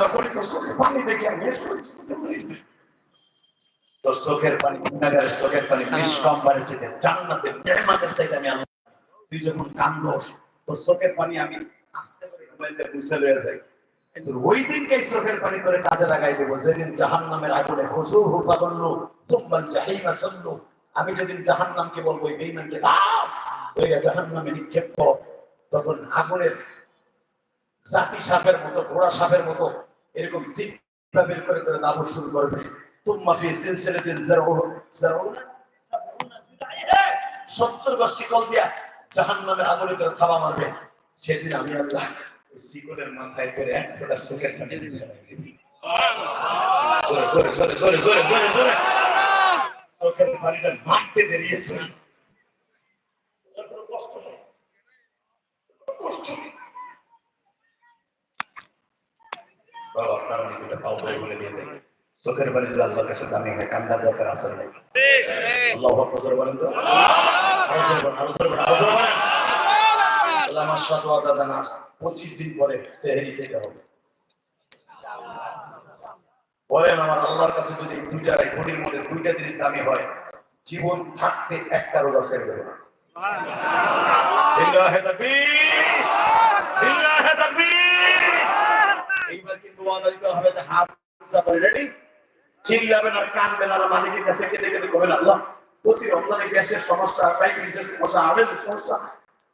যখনই তোর চোখে পানি দেখি, আমি। তোর চোখের পানি গুণাগারের চোখের পানি নেমাতের চাইতে আমি তুই যখন তোর চোখের পানি আমি ঘুমাইতে বুঝে লয়ে যাই। কিন্তু ওই দিনকে চোখের পানি করে কাজে লাগাই দেবো। যেদিন জাহান নামের আগুনে হসু করল তুম্বাল জাহিমা আমি যেদিন জাহান নামকে বলব, এই বেইমানকে দাও। ওই জাহান নামে নিক্ষেপ তখন আগুনের জাতি সাপের মতো, ঘোড়া সাপের মতো এরকম জিব্বা বের করে করে দাবর শুরু করবে। তুম্মা ফি সিলসিলাতিন জারউ জারউনা সত্তর গজ শিকল দিয়া জাহান্নামের আগুনে করে থাবা মারবে। সেদিন আমি আল্লাহ শিকলের মাথায় করে এক ফোঁটা চোখের পানি চোখের পানিটা মারতে বেরিয়েছে কষ্ট নেই। কষ্ট নেই। বাবা আপনারা বলে। চোখের পানি যদি আল্লাহর কাছে দামি হয় কান্নার দরকার আছে না আল্লাহ বলেন তো। আমার সাথে পঁচিশ দিন পরে সেহেরি খেতে হবে। বলেন আমার আল্লাহর কাছে যদি দুইটা ঘড়ির মধ্যে দুইটা জিনিস দামি হয় জীবন থাকতে একটা রোজা ছেড়ে দেবে না লিল্লাহি তাকবীর! লিল্লাহি তাকবীর! এইবার কিন্তু ওয়াদা দিতে হবে যে হাত উঁচা করে রেডি চিল্লাবেন আর কানবেন আর মালিকের কাছে কেঁদে কেঁদে করবেন আল্লাহ, প্রতি রমজানে গ্যাসের সমস্যা ডায়াবেটিসের সমস্যা হাড়ের সমস্যা,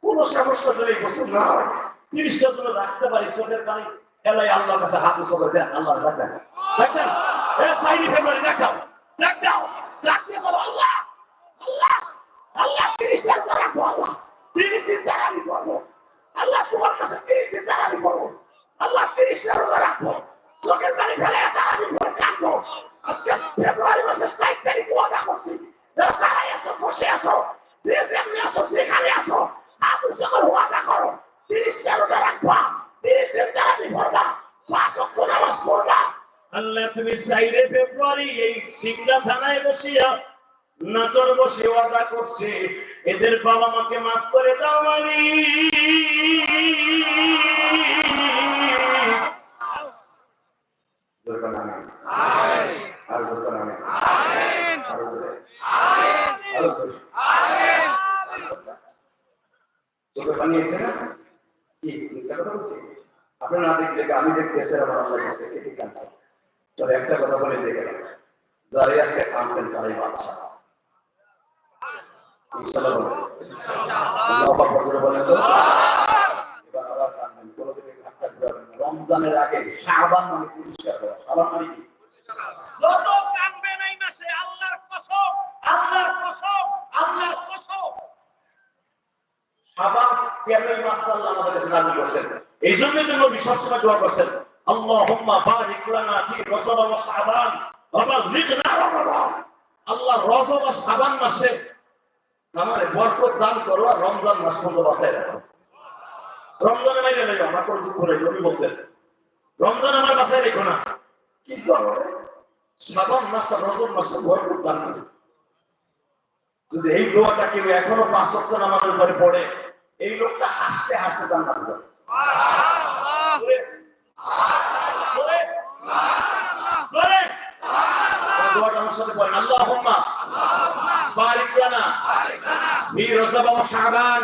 কোন সমস্যা যদি বছর না হয়, তিরিশটা জন্য রাখতে পারি, চোখের পানি খেলাই আল্লাহর কাছে হাত উঁচু করে দেন, আল্লাহ ডাক দেন। ডাক দেন। এ সাইনি ফেব্রুয়ারি, ডাক দাও ডাক দাও, ডাক দিয়ে বলো, আল্লাহ আল্লাহ আল্লাহ, তিরিশটা রাখব, আল্লাহ, তিরিশ দিন দাঁড়ানি করব আল্লাহ, তোমার কাছে তিরিশ দিন দাঁড়ানি করব আল্লাহ তিরিশটা রোজা রাখব, চোখের পানি ফেলে দাঁড়ানি করে কাঁদবো আজকে ফেব্রুয়ারি মাসের সাত তারিখ ওয়াদা করছি, যারা দাঁড়াই আসো বসে আসো যে যেমনি আসো সেখানে আসো হাত উঁচু করে ওয়াদা করো, তিরিশটা রোজা রাখবা তিরিশ দিন দাঁড়ানি করবা পাঁচ অক্ষ নামাজ পড়বা। আল্লাহ, তুমি চাইলে ফেব্রুয়ারি এই সিংড়া থানায় বসিয়া নাচর বসে ওয়াদা করছে, এদের বাবা মাকে মাফ করে দাও মানি। জোরকার নামে আরও জোরকার নামে আরও জোরে। আরও জোরে। চোখে পানি এসে না? কি? মিথ্যা কথা বলছি? আপনি না দেখলে আমি দেখতেছি আমার আল্লাহ কাছে কে কি কাঁদছে তবে একটা কথা বলে দিয়ে গেলাম। যারা আজকে কাঁদছেন তারাই বাচ্চা ইনশাআল্লাহ বলেন। আল্লাহু জোরে বলেন তো। রমজানের আগে শাবান মানে পরিষ্কার করা শাবান মানে কি? যত কানবেন এই মাসে আল্লাহর কসম আল্লাহর কসম আল্লাহর কসম। শাবান কেমন মাসটা আল্লাহ আমাদের কাছে নাজিল করছেন? এই জন্যই তো নবী সবসময় দোয়া করছেন আল্লাহুম্মা বারিক লানা ফি রজব ওয়া শাবান ওয়া বাল্লিগনা রমাদান আল্লাহ রজব আর শাবান মাসে আমারে বরকত দান করো আর রমজান মাস পর্যন্ত বাঁচায় রাখো। রমজানে মাইরে নাই আমার কোনো দুঃখ নেই নবী বলতেন রমজান আমার বাঁচায় রেখো না। কিন্তু আমার শাবান মাস রজব মাসে বরকত দান করো। যদি এই দোয়াটা কেউ এখনও পাঁচ সপ্ত নামাজের পরে পড়ে এই লোকটা হাসতে হাসতে জান্নাতে যাবে। দোয়াটা আমার সাথে পড়েন। আল্লাহুম্মা বারিক লানা ফি রজব ওয়া শাবান।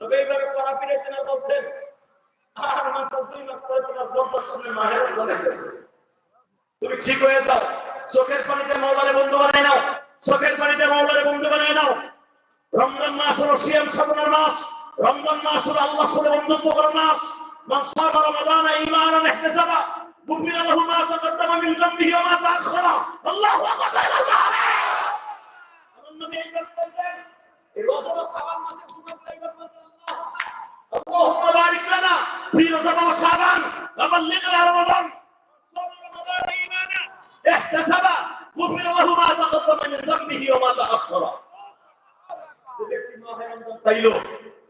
নবী এইভাবে করা পিড়াইতেন আর বলতেন আর মাত্র দুই মাস পরে তোমার দরবার সামনে মাহে রমজান আসতেছে তুমি ঠিক হয়ে যাও। চোখের পানিতে মাওলারে বন্ধু বানায় নাও। চোখের পানিতে মাওলারে বন্ধু বানায় নাও। রমজান মাস হলো সিয়াম সাধনার মাস। রমজান মাস হলো আল্লাহর সাথে বন্ধুত্ব করার মাস। মান সামা রমাদান ঈমানান ইহতিসাবা। গুফিরা লাহু মা তাকাদ্দামা মিন যামবিহি ওয়া মা তাআখারা আল্লাহু আকবার আল্লাহু আকবার আমার নবী এইভাবে বলতেন, এই রজব আর শাবান মাসের সুন্নাত এইভাবে اللهم بارك لنا في رمضان وشعبان وبلغنا رمضان صوم رمضان ايمانا احتسب غفر له ما تقدم من ذنبه وما تاخر পাইলো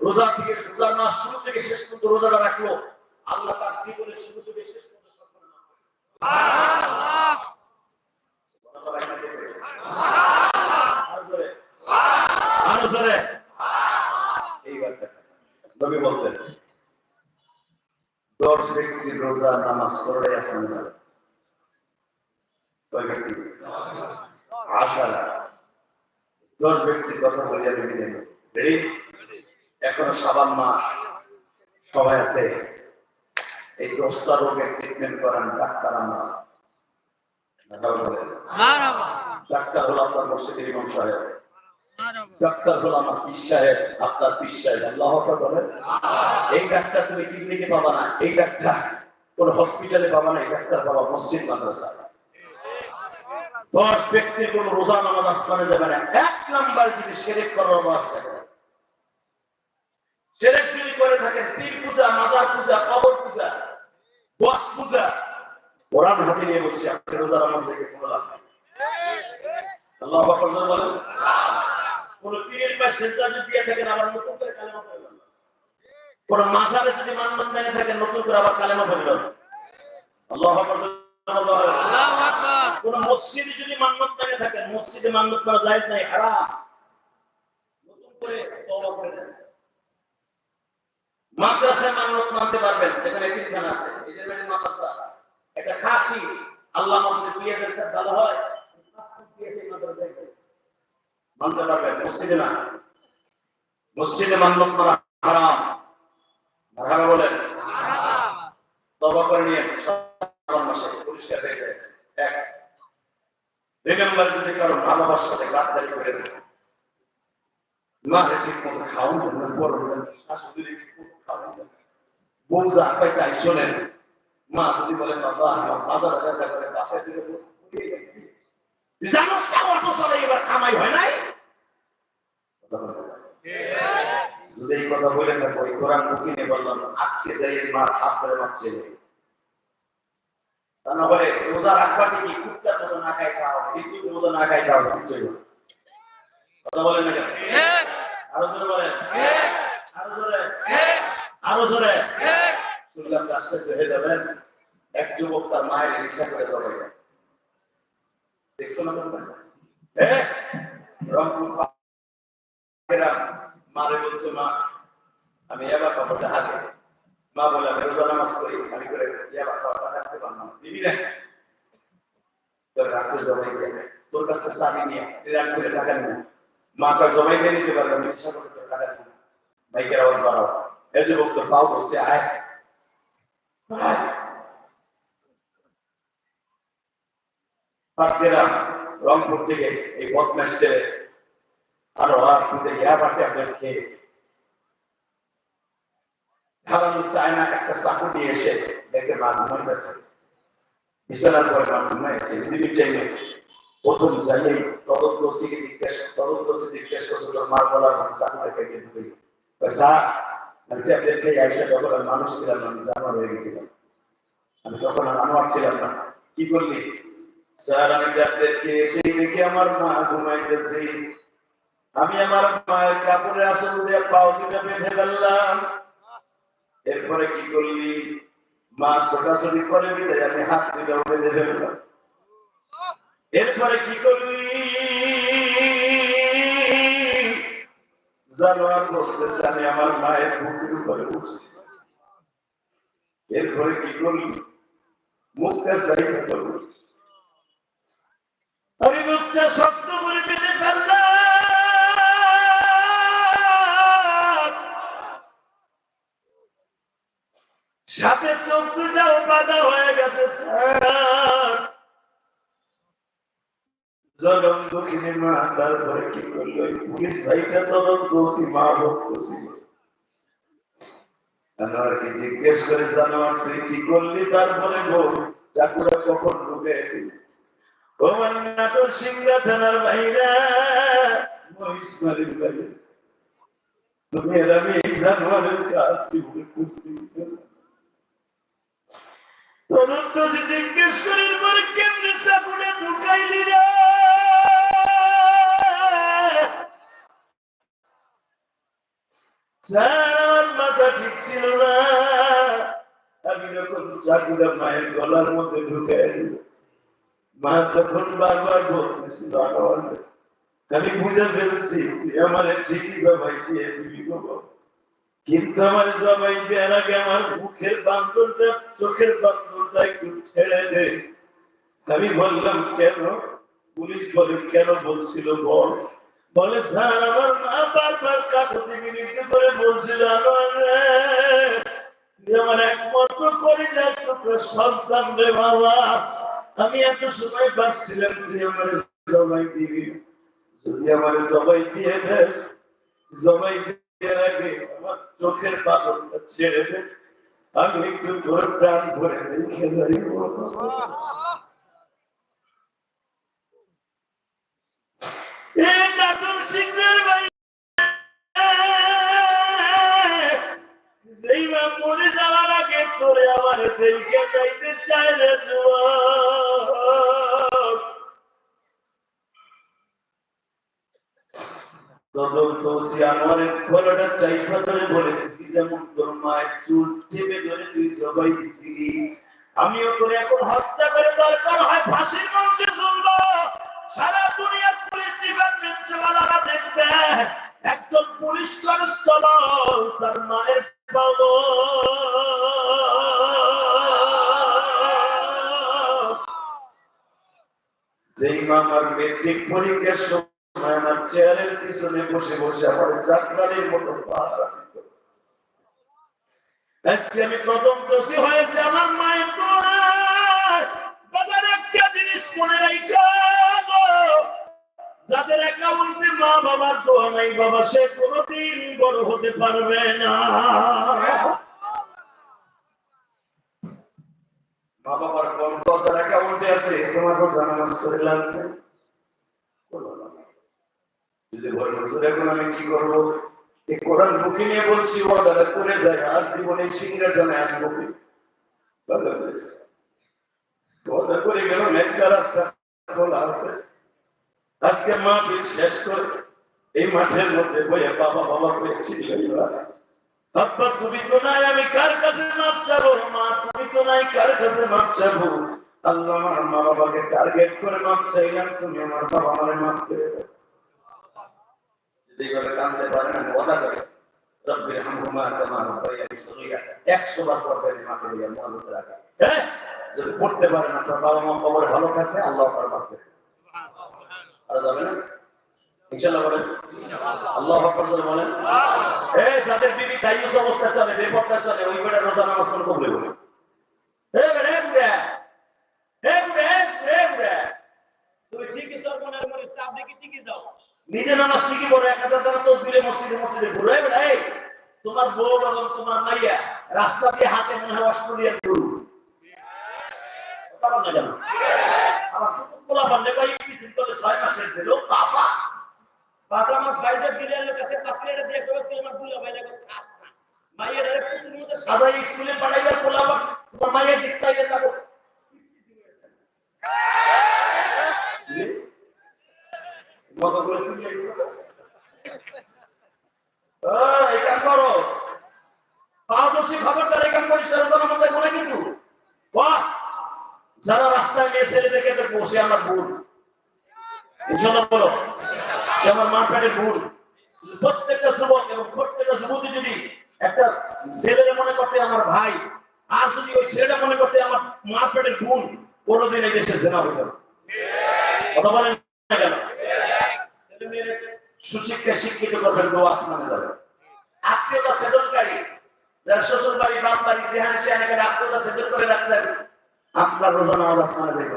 রোজা থেকে রোজার মাস শুরু থেকে শেষ পর্যন্ত রোজাটা রাখল আল্লাহ তার জীবনের শুরু থেকে শেষ পর্যন্ত সম্পূর্ণ নবী বলতেন দশ ব্যক্তির রোজা নামাজ পড়ে আসেন যাবে কয় ব্যক্তি? আশারা দশ ব্যক্তির কথা বলি আমি বিদায় নেব। রেডি এখনও সাবান মাস। সবাই আছে? এই দশটা রোগের ট্রিটমেন্ট করেন ডাক্তার আমরা। ডাক্তার হলো আপনার মসজিদের ইমাম সাহেব। ডাক্তার হলো আমার পীর সাহেব, আপনার পীর আল্লাহ বলেন। এই ডাক্তার তুমি ক্লিনিকে পাবা না, এই ডাক্তার কোন হসপিটালে পাবা না, এই ডাক্তার পাবা মসজিদ, মাদ্রাসা। দশ ব্যক্তির কোন রোজা নামাজ আসমানে যাবে না। এক নাম্বার যদি সেরেক করার বয়স থাকে যদি করে থাকেন, পীর পূজা, মাজার পূজা, কবর পূজা বস পূজা, কোরআন হাতে নিয়ে বলছি, আপনি রোজা নামাজ রেখে কোনো লাভ নেই। আল্লাহ বলেন। কোন পীরের পাশে সেজদা যদি দিয়ে থাকেন আবার নতুন করে কালেমা পড়বেন। কোন মাজারে যদি মান্নত মেনে থাকেন নতুন করে আবার কালেমা পড়বেন। আল্লাহ। কোন মসজিদে যদি মান্নত মেনে থাকেন মসজিদে মান্নত করা যায় নাই হারাম। নতুন করে তওবা করে নেন। মাদ্রাসায় মান্নত মানতে পারবেন যেখানে এতিমখানা আছে। এই যে মাদ্রাসা। একটা খাসি আল্লাহ মসজিদে পেঁয়াজের ভালো হয়। মাদ্রাসায়। মানতে পারবেন মসজিদে না। মসজিদে মান্নত মারা হারাম। বলেন। তবা করে নিয়ে মাসে পরিষ্কার হয়ে যায়। এক। দুই যদি কারও ভালোবাসার সাথে গাদ্দারি করে থাকে ঠিক মতো খাওয়ান দেন না শাশুড়ি ঠিক মতো খাওয়ান দেন বউ যা পাই তাই শোনেন। মা যদি বলেন বাবা, আমার বাজারে ব্যথা করে, বাপের দিকে জানোস এবার কামাই হয় নাই। যদি এই কথা বলে থাকো, এই কোরআন বুকি বললাম, আজকে যাই মার হাত ধরে মার ছেলে তা না বলে রোজা রাখবা ঠিকই, কুত্তার মতো না খাই খাও হিন্দুর মতো না খাই খাও কিচ্ছু না। কথা বলেন না কেন? আরও জোরে বলেন। আরও জোরে। আরও জোরে। শুনলাম আশ্চর্য হয়ে যাবেন, এক যুবক তার মায়ের রিক্সা করে জবাই দেখছ না তোমরা? হ্যাঁ? রংপুর পাখিরা মারে বলছে, মা, আমি এবার খবরটা হাতে মা বলে, আমি রোজা নামাজ করি, আমি করে এবার খাবারটা রাখতে পারলাম দিবি না তোর রাত্রে জমাই দিয়ে দে। তোর কাছ থেকে চাবি নিয়ে ট্রাক করে টাকা নিয়ে মা কয় জমাই দিয়ে নিতে পারবে আমি ইচ্ছা করে তোর টাকা দিব না। বাইকের আওয়াজ বাড়াও এর যুবক তোর পাও ধরছে, আয়। আয়। পাটকেরা রংপুর থেকে এই বদমাস ছেলে আরও আর কিন্তু ইয়া বাটে আপনার খেয়ে না একটা চাকু দিয়ে এসে দেখে মা ঘুমাইতেছে বিছানার পরে মা ঘুমাইছে দিদির টাইমে প্রথম যাইয়েই তদন্ত সিকে তদন্ত সে জিজ্ঞেস করছে, তোর মার বলার পয়সা আমি ট্যাবলেট খেয়ে তখন আর মানুষ ছিলাম না, আমি জানোয়ার হয়ে গেছিলাম। আমি তখন আর আনোয়ার ছিলাম না। কি করলি? স্যার, আমি ট্যাবলেট খেয়ে এসে দেখি আমার মা ঘুমাইতেছে। আমি আমার মায়ের কাপড়ে আসল দিয়ে পাও দুটা বেঁধে ফেললাম। এরপরে কি করলি? মা ছোটাছুটি করে বিদায়, আমি হাত দুটা বেঁধে ফেললাম। এরপরে কি করলি? জানোয়ার বলতেছে, আমি আমার মায়ের বুকের উপরে উঠছি। এরপরে কি করলি? মুখটা করলি। আমি মুখটা শক্ত করে সাথে চোখ দুটাও বাধা হয়ে গেছে জনম দক্ষিণে মা, তারপরে কি করল? পুলিশ ভাইটা তদন্ত মা ভক্তছিল জানোয়ারকে জিজ্ঞেস করে, জানোয়ার, তুই কি করলি? তারপরে বল, চাকুরা কখন ঢুকে দিল নাটোর সিংড়া থানার ভাইরা মহিষমারির বাইরে তুমি আর আমি জানোয়ারের কাজ কি বলে খুঁজতে তদন্ত জিজ্ঞেস পরে কেমনে ঢুকাইলি রে? মাথা ঠিক ছিল না। আমি যখন চাকুটা মায়ের গলার মধ্যে ঢুকাই দিল মা তখন বারবার বলতেছিল আমার আমি বুঝে ফেলছি, তুই আমার ঠিকই জবাই দিয়ে দিবি বাবা কিন্তু আমার জবাই দেওয়ার আগে আমার মুখের বান্ধনটা চোখের বান্ধনটা একটু ছেড়ে দে। আমি বললাম, কেন? পুলিশ বলে, কেন বলছিল বল? বলে, স্যার, আমার মা বারবার কাকতি বিনীত করে বলছিল আমার আমার একমাত্র করে যা টুকরো সন্তান রে বাবা। আমি এত সময় ভাবছিলাম তুই আমার সবাই দিবি যদি আমার সবাই দিয়ে দেস সবাই দিয়ে রাখে আমার চোখের বাদনটা ছেড়ে দে। আমি একটু তোর প্রাণ ভরে দেখে যাই। যাওয়ার আগে তোরে আমার দেখে যাইতে চাই রে যুবক তদন্ত সে আমার গলাটা চাইপা ধরে বলে তুই যেমন তোর মায়ের চুল টেপে ধরে তুই সবাই দিছিলি আমিও তোর এখন হত্যা করে দরকার হয়, ফাঁসির মঞ্চে ঝুলবো। সারা দুনিয়ার পুলিশ ডিপার্টমেন্ট দেখবে একজন পুলিশ কনস্টেবল তার মায়ের পাবো যেই মা আমার মেট্রিক পরীক্ষার সময় আমার চেয়ারের পিছনে বসে বসে আমার চাকরানির মতো আজকে আমি প্রথম দোষী হয়েছে আমার মায়ের বাজার একটা জিনিস মনে রাখা যাদের অ্যাকাউন্টে মা বাবার দোয়া নাই, বাবা সে কোনোদিন বড় হতে পারবে না। মা বাবার কোন কথার অ্যাকাউন্টে আছে? তোমার রোজা নামাজ করে নেই। ভয় এখন আমি কি করব? এই কোরআন বুকে নিয়ে বলছি করে যায়, আর জীবনে জানে করে যায়। ওয়াদা করে গেল একটা রাস্তা খোলা আছে। আজকে মা বিল শেষ করে এই মাঠের মধ্যে বাবা বাবা তুমি তো নাই, আমি কার কাছে মাপ চাবো? মা, তুমি তো নাই, কার কাছে মাপ চাবো? আল্লাহ আমার মা বাবাকে টার্গেট করে মাপ চাইলাম, তুমি আমার বাবা আমারে মাফ করে যদি কানতে পারে না ওয়াদা করে। রব্বির হামহুমা কামা রাব্বায়ানি সগীরা। 100 বার পড়বে মাকে দিয়ে মনোযোগ রাখা হ্যাঁ? যদি পড়তে পারে না আপনার বাবা মা কবরে ভালো থাকবে আল্লাহ আপনার মাফ করে দেবে। আর যাবে না? ইনশাআল্লাহ বলেন। আল্লাহ আকবার বলেন। এ যাদের বিবি দায়ুস অবস্থা চলে বেপরদা চলে ওই বেটা রোজা নামাজ কোন কবলে বলে এ বেটা বুড়া। এ বুড়া এ বুড়া, তুমি ঠিকই সর্বনাশ করে কি ঠিকই দাও নিজে নামাজ ঠিকই পড়ো এক হাজার দ্বারা তসবিরে মসজিদে মসজিদে ঘুরো। তোমার বউ এবং তোমার মাইয়া রাস্তা দিয়ে হাঁটে মনে হয় অস্ট্রেলিয়ার গরু। আমার ছয় মাসের দুলা মাইয়ের মধ্যে সাজাই স্কুলে পাঠাইবার পোলা তোমার মাইয়া দিক চাইলে তারপর মজা করেছি এই কাম করস পারদর্শী খবরদার এই কাম করিস না রোজা নামাজে বলে কিন্তু বাহ যারা রাস্তায় মেয়ে ছেলেদেরকে দেখব সে আমার বোন ইনশাল্লাহ বলো সে আমার মা পেটের বোন প্রত্যেকটা যুবক এবং প্রত্যেকটা যুবতী যদি একটা ছেলের মনে করতে আমার ভাই আর যদি ওই ছেলেটা মনে করতে আমার মা পেটের বোন কোনোদিন এই দেশে জেনা হইল কথা বলেন কেন সুশিক্ষা শিক্ষিত করবেন দোয়া আসমানে যাবে। আত্মীয়তা সেদনকারী যারা শ্বশুর বাড়ি বাপ বাড়ি যেখানে সেখানে আত্মীয়তা সেদন করে রাখছেন আপনার রোজা নামাজ আসমানে যাবে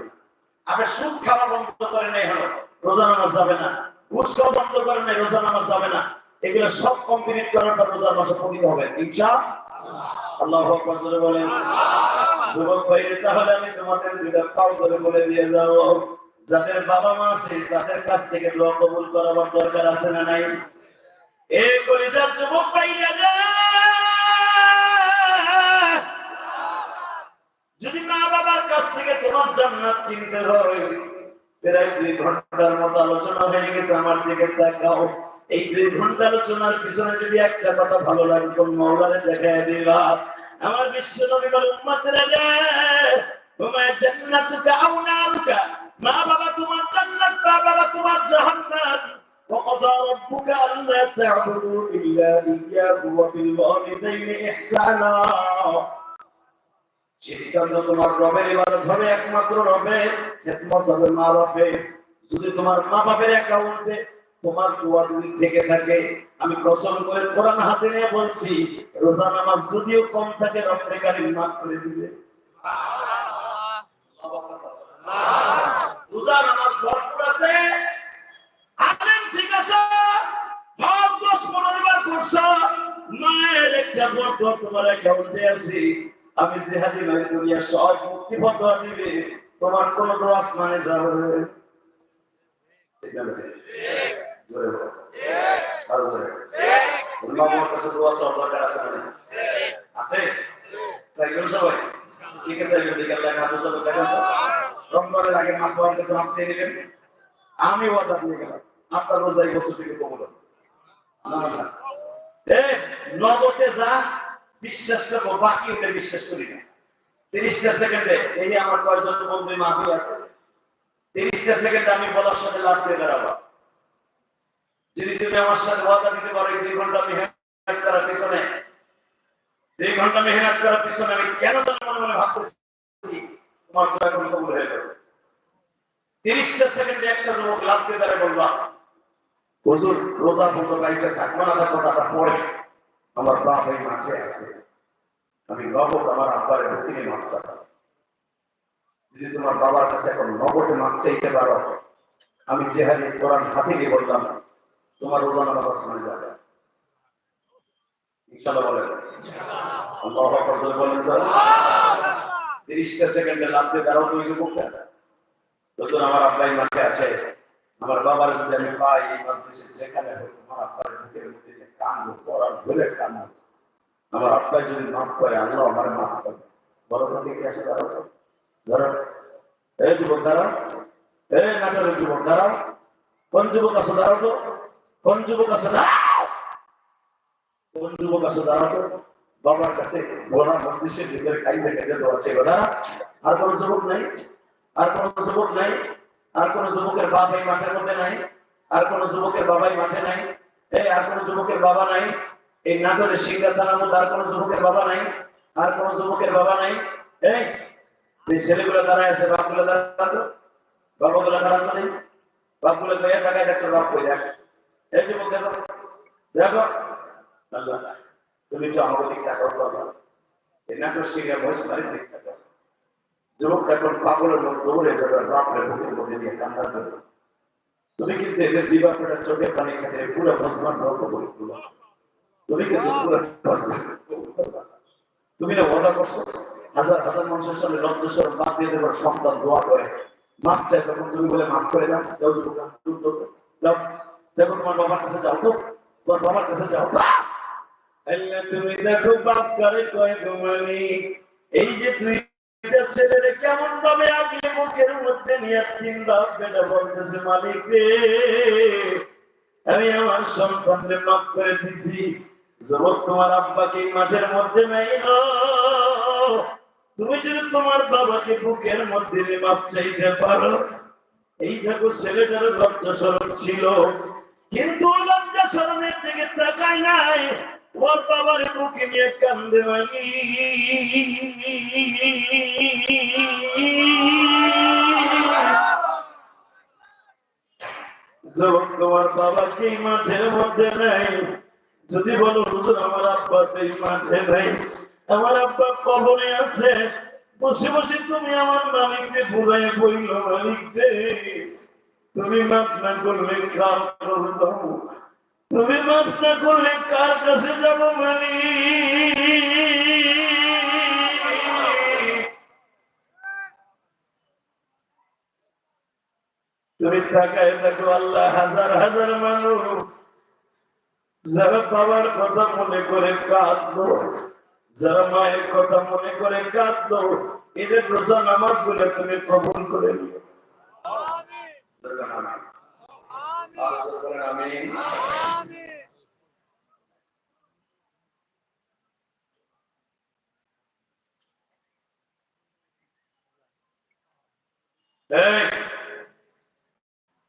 আপনি সুদ খাওয়া বন্ধ করে নেই হলো রোজা নামাজ যাবে না। ঘুষ খাওয়া বন্ধ করে নেই রোজা নামাজ যাবে না। এগুলো সব কমপ্লিট করার পর রোজার মাসে পতিত হবে। ইনশা আল্লাহ বলেন। যুবক ভাইরে তাহলে আমি তোমাদের দুইটা পাও ধরে বলে দিয়ে যাব। যাদের বাবা মা আছে, তাদের কাছ থেকে দোয়া কবুল করাবার দরকার আছে না নাই? এ কলিজার যুবক রে! যদি মা বাবার কাছ থেকে তোমার জান্নাত কিনতে হয়, প্রায় দুই ঘণ্টার মতো আলোচনা হয়ে গেছে, আমার দিকে দেখাও এই দুই ঘণ্টা আলোচনার পিছনে যদি একটা কথা ভালো লাগে, কোন মৌলারে দেখায় দিবা? আমার বিশ্ব নবী বলে উম্মতেরা মা বাবা তোমার জান্নাত মা বাবা তোমার জাহান্নাম وقضى ربك ألا تعبدوا إلا إياه وبالوالدين إحسانا সিদ্ধান্ত তোমার রবের ইবাদত হবে একমাত্র রবের খেদমত হবে মা বাপের যদি তোমার মা বাপের অ্যাকাউন্টে তোমার দোয়া যদি থেকে থাকে আমি কসম করে কোরআন হাতে নিয়ে বলছি রোজা নামাজ যদিও কম থাকে রব্বে কারিম মাফ করে দিবে তোমার আমি সব মুক্তি দিবে তোমার কোন যাবে ঠিক না জোরে বলো। আরও জোরে। অন্য আমার কাছে দোয়া সব দরকার আছে না আছে? চাইবেন সবাই? ঠিক আছে আমি ওয়াদা দিয়ে গেলাম। আপনার রোজা এই বছর থেকে কবুল হবে। না না না। এ, নগদে যা বিশ্বাস করব, বাকি ওটা বিশ্বাস করি না। তিরিশটা সেকেন্ডে, এই আমার কয়জন বন্ধু মাহফিল আছে? তিরিশটা সেকেন্ডে আমি বলার সাথে লাভ দিয়ে দাঁড়াবো। যদি তুমি আমার সাথে ওয়াদা দিতে পারো দুই ঘণ্টা মেহনত করার পিছনে, দুই ঘণ্টা মেহনত করার পিছনে আমি কেন জানি মনে মনে ভাবতেছি, তোমার তো এখন কবুল হয়ে যাবে। তিরিশটা সেকেন্ডে একটা যুবক লাভ দিয়ে দাঁড়ায় বলবা, হুজুর, রোজা বন্ধ গাইছে থাকব না, থাকব তাটা পরে আমার বাপ এই মাঠে আছে। আমি নগদ আমার আব্বারে ঢুকিনি মাপ চাচ্ছি যদি তোমার বাবার কাছে এখন নগদে মাপ চাইতে পারো, আমি জেহাদি কোরআন হাতে নিয়ে বললাম, তোমার রোজা নামাজ আসমানে যাবে। আমার আব্বাই মাঠে আছে, আমার বাবার যদি আমি পাই এই যেখানে আমার আব্বার কানবো পড়ার ভুলে কানবো আমার আব্বাই যদি মাফ করে, আল্লাহ আমার মাফ করে। বলো তো দেখে আসে দাঁড়াও তো? ধরো, এই যুবক দাঁড়াও। এই নাটারের যুবক দাঁড়াও। কোন যুবক আছে দাঁড়াও তো? কোন যুবক আছে কোন যুবক আছে দাঁড়াও তো? বাবার কাছে গোলা মজলিসের ভিতরে খাইতে খাইতে দেওয়া দাঁড়া আর কোন যুবক নাই? আর কোন যুবক নাই? আর কোন যুবকের বাবা এই মাঠের মধ্যে নাই? আর কোন যুবকের বাবাই মাঠে নাই? এই আর কোন যুবকের বাবা নাই। এই নাটোরের সিংহা থানার মধ্যে আর কোন যুবকের বাবা নাই। আর কোন যুবকের বাবা নাই। এই যে ছেলেগুলো দাঁড়ায় আছে, বাপগুলো দাঁড়াতো বাবাগুলো খারাপ তো নেই। বাপগুলো এক টাকায় দেখতো বাপ কই, দেখ। এই যুবক, দেখো। দেখো। তুমি তো আমাকে দিকে তাকাও তো এই নাটোর সিংহা বয়স বাড়ির দিকে তাকাও যুবক এখন পাগলের মতো দৌড়ে যাবে বাপরে বুকের মধ্যে নিয়ে কান্দার জন্য। তুমি কিন্তু এদের দিবা করে চোখের পানি খাতে পুরো মুসলমান ধর্ম করে তুমি কিন্তু পুরো তুমি না ওয়াদা করছ? হাজার হাজার মানুষের সামনে লজ্জস্বর বাদ দিয়ে দেবার সন্তান দোয়া করে। মাফ চাই তখন তুমি বলে মাফ করে দাও। যাও যাও দেখো তোমার বাবার কাছে যাও তো তোমার বাবার কাছে যাও তো তুমি দেখো বাপ করে কয় তোমানি এই যে তুই ছেলের কেমন ভাবে মুখের মধ্যে নিয়ে বেটা বলতেছে, মালিক রে, আমি আমার সন্তানকে মাফ করে দিছি তোমার আব্বাকে মাঠের মধ্যে নাই তুমি যদি তোমার বাবাকে বুকের মধ্যে মাপ চাইতে পারো। এই দেখো ছেলেটার লজ্জা সরম ছিল, কিন্তু লজ্জা সরমের দিকে তাকায় নাই। ওর বাবার বুকে নিয়ে কান্দে মালি যখন যদি বলো, হুজুর, আমার আব্বা তো এই মাঠে নাই। আমার আব্বা কবরে আছে। বসে বসে তুমি আমার মালিককে বুঝাই বইল, মালিককে। তুমি মাফ না করলে যাব তুমি মাফ না করলে কার কাছে যাব মালিক তুমি তাকায় দেখো আল্লাহ হাজার হাজার মানুষ যারা বাবার কথা মনে করে কাঁদলো যারা মায়ের কথা মনে করে কাঁদলো এদের রোজা নামাজগুলো তুমি কবুল করে নিও। আমিন।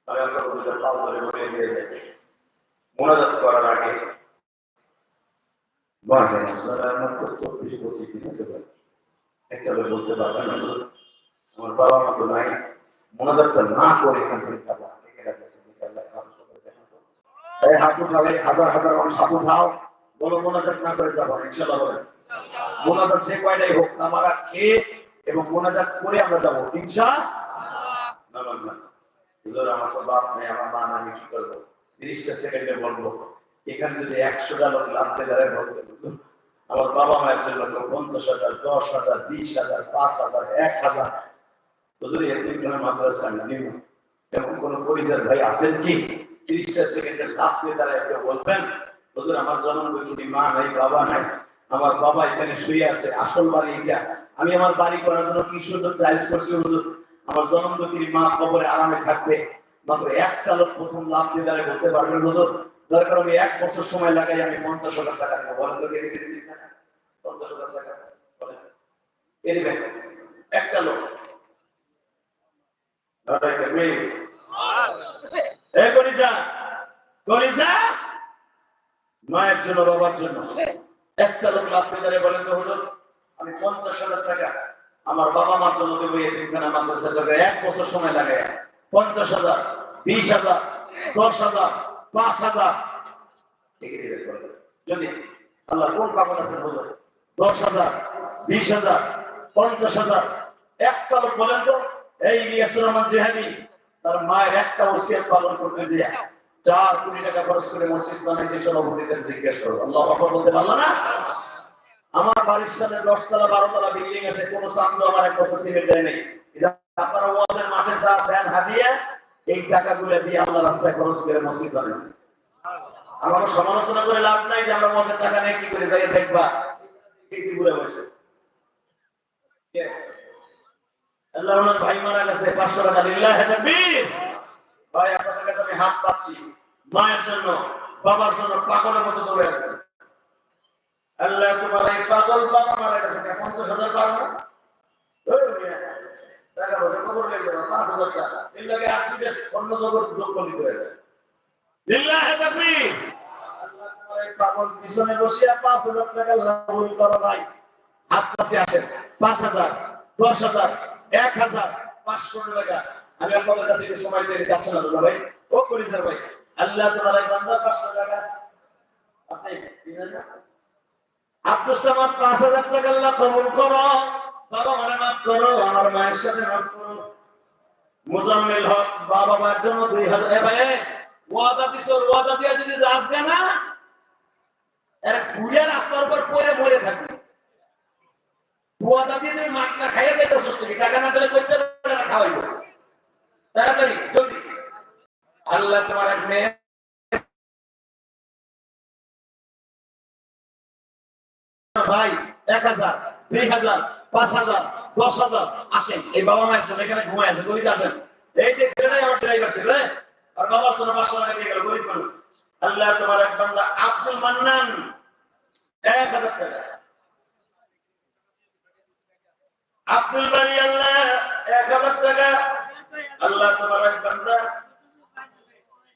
আমি আপনার দুটো পাল ধরে বলে দিয়ে যাই। মোনাজাত করার আগে। মাত্র চব্বিশ পঁচিশ দিন আছে একটা বলতে পারবেন আমার বাবা মা তো নাই। মোনাজাতটা না করে এখান থেকে খাব। ইনশাল্লাহ হোক আমরা খেয়ে এবং মোনাজাত করে আমরা যাব। ইনশা না না হুজুর, আমার তো বাপ নেই, আমার মা আমি কি করব? তিরিশটা সেকেন্ডে বলব। এখানে যদি লোক দাঁড়ায় বলতে আমার বাবা মায়ের জন্য কেউ পঞ্চাশ হাজার, দশ হাজার, বিশ হাজার, পাঁচ হাজার, এক হাজার। হুজুর মাদ্রাসা আমি নিব। কোন পরিচয় ভাই আছেন কি? তিরিশটা সেকেন্ডে লাভতে দাঁড়ায় কেউ বলবেন? হুজুর, আমার জন্ম দুঃখিনী মা নাই, বাবা নাই। আমার বাবা এখানে শুয়ে আছে, আসল বাড়ি এটা। আমি আমার বাড়ি করার জন্য কি সুন্দর টাইলস করছি হুজুর? আমার জন্ম দুঃখিনী মা কবরে আরামে থাকবে। মাত্র একটা লোক প্রথম লাভ দিয়ে দাঁড়িয়ে বলতে পারবেন হুজুর, দরকার আমি এক বছর সময় লাগাই, আমি পঞ্চাশ হাজার টাকা দেবো। বলেন তো পঞ্চাশ হাজার টাকা বলেন। একটা লোক। মায়ের জন্য, বাবার জন্য। একটা লোক লাভ দিয়ে বলেন তো, হুজুর, আমি পঞ্চাশ হাজার টাকা আমার বাবা মার জন্য দেবো এতিমখানা মাদ্রাসা থেকে এক বছর সময় লাগে। পঞ্চাশ হাজার, বিশ হাজার, দশ হাজার, পাঁচ হাজার। বলে। যদি আল্লাহ কোন পাগল আছেন হুজুর দশ হাজার, বিশ হাজার, পঞ্চাশ হাজার। একটা লোক বলেন তো, এই ইলিয়াসুর রহমান জেহাদি তার মায়ের একটা ওসিয়ত পালন করতে দিয়ে চার কোটি টাকা খরচ করে মসজিদ বানাইছে সভাপতির কাছে জিজ্ঞেস করো। আল্লাহ বলতে পারল না? আমার বাড়ির সামনে দশতলা, বারোতলা বিল্ডিং আছে, কোনো চান্দু আমার এক বছর সিমেন্ট দেয় নেই। আপনারা ওয়াজের মাঠে যা হাদিয়ে, এই দিয়ে রাস্তায় খরচ করে মসজিদ আমার সমালোচনা করে লাভ নাই যে আমরা ওয়াজের টাকা নিয়ে কি করে যাই, দেখবা। দেখেছি ঘুরে বসে আল্লাহ ভাই মারা গেছে, পাঁচশো টাকা ভাই, আপনাদের কাছে আমি হাত পাচ্ছি। মায়ের জন্য, বাবার জন্য পাগলের মতো দৌড়ে আসবে। আল্লাহ তোমার এই পাগল বাবা মারা গেছে পঞ্চাশ হাজার পারো না? টাকা পয়সা কবর লেগে যাবে পাঁচ হাজার টাকা। এই লাগে আপনি বেশ অন্য জগৎ নিতে হয়ে। এই পাগল পিছনে বসিয়া পাঁচ হাজার টাকা লাভ করো ভাই হাত পাচ্ছে আসেন পাঁচ হাজার দশ হাজার এক হাজার পাঁচশো টাকা। আমি আপনাদের কাছে একটু সময় চেয়ে চাচ্ছেন না ভাই। ও ভাই আল্লাহ তোমার এক বান্দা পাঁচশো টাকা। আপনি দিলেন না? আব্দুল পাঁচ হাজার টাকা আল্লাহ কবুল করো। বাবা মারে মাফ করো, আমার মায়ের সাথে মাফ করো। মুজাম্মিল হক, বাবা মায়ের জন্য দুই হাজার এ ভাই ওয়াদা দিছ, ওয়াদা দিয়া যদি আসবে না, এর ঘুরে রাস্তার উপর মরে থাকবে। ওয়াদা দিয়ে তুমি না খাইয়ে টাকা না দিলে করতে তাড়াতাড়ি, জলদি। আল্লাহ তোমার এক মেয়ে ভাই এক হাজার দুই হাজার, পাঁচ হাজার, দশ হাজার, আসেন। এই বাবা মায়ের জন্য এখানে ঘুমায় আছে গরিব আসেন। এই যে ছেলেটাই আমার ড্রাইভার ছিল আর বাবার জন্য পাঁচশো টাকা দিয়ে গেল, গরিব মানুষ। আল্লাহ তোমার এক বান্দা আব্দুল মান্নান, এক হাজার টাকা। আব্দুল বাড়ি আল্লাহ, এক হাজার টাকা। আল্লাহ তোমার এক বান্দা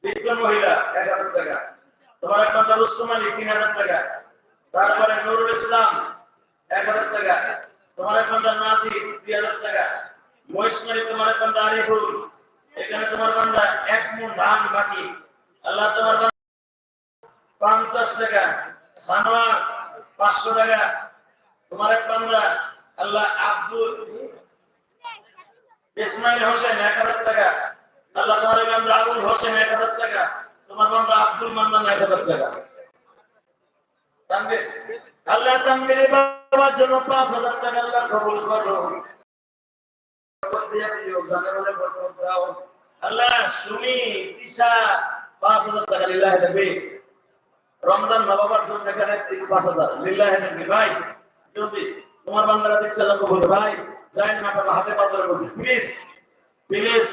বৃদ্ধ মহিলা, এক হাজার টাকা। তোমার এক বান্দা রুস্তম আলী তিন হাজার টাকা। তারপরে নুরুল ইসলাম এক হাজার টাকা, তোমার এক বান্দা নাজির দুই হাজার টাকা মহিষমারি তোমার এক বান্দা আরিফুল, এখানে তোমার বান্দা এক মন ধান বাকি, আল্লাহ তোমার পঞ্চাশ টাকা, সানোয়ার পাঁচশো টাকা, তোমার এক বান্দা আল্লাহ আব্দুল ইসমাইল হোসেন এক হাজার টাকা, আল্লাহ তোমার বান্দা আবুল হোসেন এক হাজার টাকা, তোমার বান্দা আব্দুল মান্দান এক হাজার টাকা। আল্লাহ তানভীর বাবার জন্য পাঁচ হাজার টাকা আল্লাহ কবুল করো। আল্লাহ সুমি, তিশা, পাঁচ হাজার টাকা লিল্লাহে তাকবীর। রমজান নবাবার জন্য এখানে তিন পাঁচ হাজার লিল্লাহে তাকবীর। ভাই, যদি তোমার বান্দারা দেখছে, আল্লাহ কবুল ভাই যাই না টাকা হাতে পা ধরে বলছি প্লিজ প্লিজ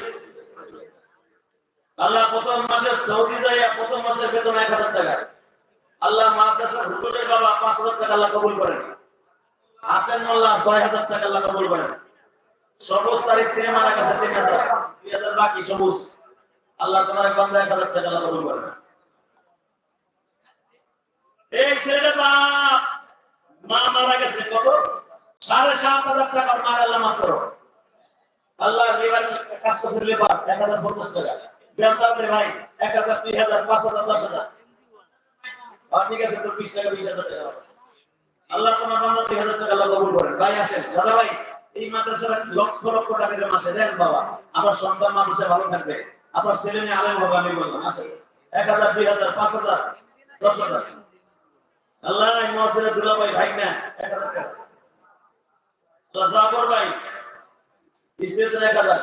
আল্লাহ প্রথম মাসে সৌদি যাইয়া প্রথম মাসের বেতন এক হাজার টাকা আল্লাহ মাদ্রাসার হুজুরের বাবা পাঁচ হাজার টাকা আল্লাহ কবুল করেন। হাসেন মোল্লা ছয় হাজার টাকা আল্লাহ কবুল করেন। সবুজ তার স্ত্রী মারা গেছে তিন হাজার। দুই হাজার বাকি সবুজ। আল্লাহ তোমার বান্দা এক হাজার টাকা আল্লাহ কবুল করেন। এই ছেলেটা বাপ মা মারা গেছে কত? সাড়ে সাত হাজার টাকার মার আল্লাহ মাফ করো। আল্লাহ লেবার কাজ করছে লেবার, এক হাজার পঞ্চাশ টাকা। বেতন ভাই, এক হাজার, দুই হাজার, পাঁচ হাজার, দশ হাজার। আর ঠিক আছে, তোর বিশ টাকা, বিশ হাজার টাকা আল্লাহ তোমার বান্দা দুই হাজার টাকা আল্লাহ কবুল করেন। ভাই, আসেন। দাদা ভাই, এই মাদ্রাসার লক্ষ লক্ষ টাকা যে মাসে। দেন বাবা, আমার সন্তান মাদ্রাসা ভালো থাকবে। আপনার ছেলে মেয়ে আলেম হবে, আমি বললাম আসেন। এক হাজার, দুই হাজার, পাঁচ হাজার, দশ হাজার। আল্লাহ মহাজের দুলা ভাই ভাই না, এক হাজার টাকা। আল্লাহ জাফর ভাই স্ত্রীদের এক হাজার।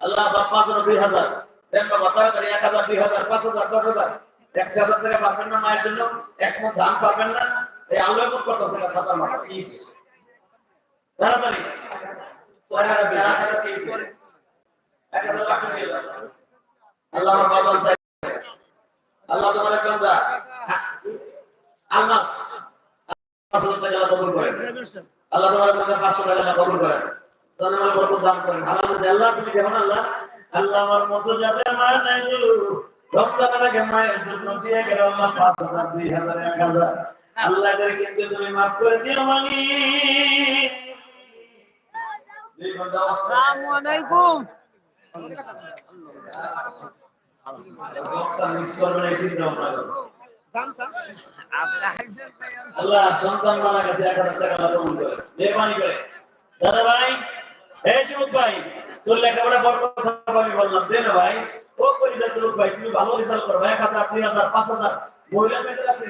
আল্লাহ বাপ্পা দুই হাজার। দেন বাবা, তাড়াতাড়ি এক হাজার, দুই হাজার, পাঁচ হাজার, দশ হাজার। এক হাজার টাকা পারবেন না মায়ের জন্য, এক মন ধান পারবেন না। এই আলু এখন করতেছে না সাতার মাথা হইছে? তাড়াতাড়ি। ছয় হাজার এক হাজার আল্লাহ আমার বাজার চাই। আল্লাহ তোমার আল্লাহ আল্লাহ আল্লাহ? আল্লাহ আল্লাহ রমজানের আগে মায়ের জন্য চেয়ে গেল আল্লাহ পাঁচ হাজার দুই হাজার এক হাজার। আল্লাহ কিন্তু তুমি মাফ করে দিও মানি। আল্লাহ সন্তান মারা গেছে এক হাজার টাকা কবুল করে। মেহরবানি করে। দাদা ভাই এই যুবক ভাই তোর লেখাপড়া বড় কথা আমি বললাম দে না ভাই। ও পরিচয় যুবক ভাই তুমি ভালো রেজাল্ট করো। এক হাজার দুই হাজার পাঁচ হাজার। মহিলা মেয়েদের আছে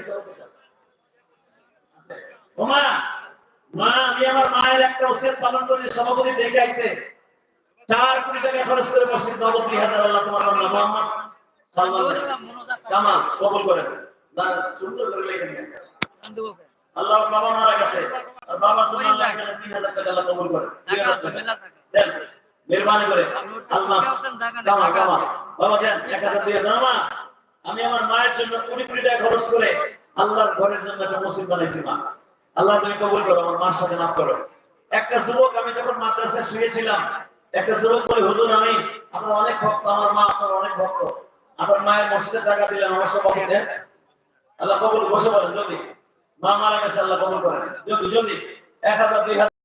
ও মা আমি আমার মায়ের একটা ওসিয়ত পালন করে সভাপতি দেখে আইছে। চার কোটি টাকা খরচ করে মসজিদ নগদ হাজার আল্লাহ তোমার নাম মোহাম্মদ সালমান কামাল কবুল করেন। দাঁড়ান, সুন্দর করে লেখেন। আল্লাহ বাবা মারা গেছে। আর বাবার জন্য আল্লাহ এখানে তিন হাজার টাকা আল্লাহ কবুল করে দুই হাজার টাকা। দেন। মেহরবানি করে। বাবা, দেন, এক হাজার হাজার। মা আমি আমার মায়ের জন্য কোটি কোটি টাকা খরচ করে আল্লাহর ঘরের জন্য একটা মসজিদ বানাইছি, মা। আল্লাহ, তুমি কবুল করো, আমার মার সাথে মাফ করো। একটা যুবক, আমি যখন মাদ্রাসায় শুয়েছিলাম, একটা যুবক বলে, হুজুর, আমি আপনার অনেক ভক্ত, আমার মা আপনার অনেক ভক্ত। আপনার মায়ের মসজিদের টাকা দিলেন আমার সব দেন। আল্লাহ কবুল, বসে বলেন যদি মা মারা গেছে, আল্লাহ কবুল করেন। যদি যদি এক হাজার দুই হাজার